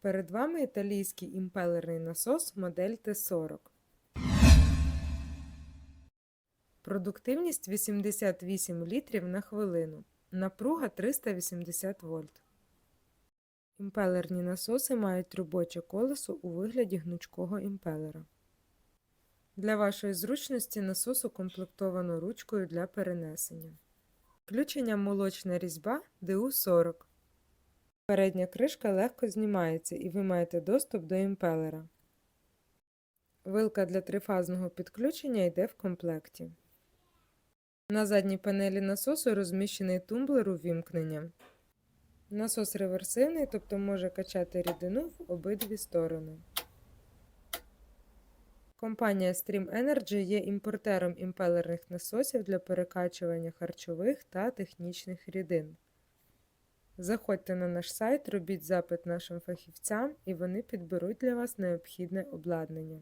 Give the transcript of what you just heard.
Перед вами італійський імпелерний насос модель Т40. Продуктивність 88 літрів на хвилину. Напруга 380 вольт. Імпелерні насоси мають робоче колесо у вигляді гнучкого імпелера. Для вашої зручності насос укомплектовано ручкою для перенесення. Включення молочна різьба ДУ-40. Передня кришка легко знімається і ви маєте доступ до імпелера. Вилка для трифазного підключення йде в комплекті. На задній панелі насосу розміщений тумблер увімкнення. Насос реверсивний, тобто може качати рідину в обидві сторони. Компанія Stream Energy є імпортером імпелерних насосів для перекачування харчових та технічних рідин. Заходьте на наш сайт, робіть запит нашим фахівцям, і вони підберуть для вас необхідне обладнання.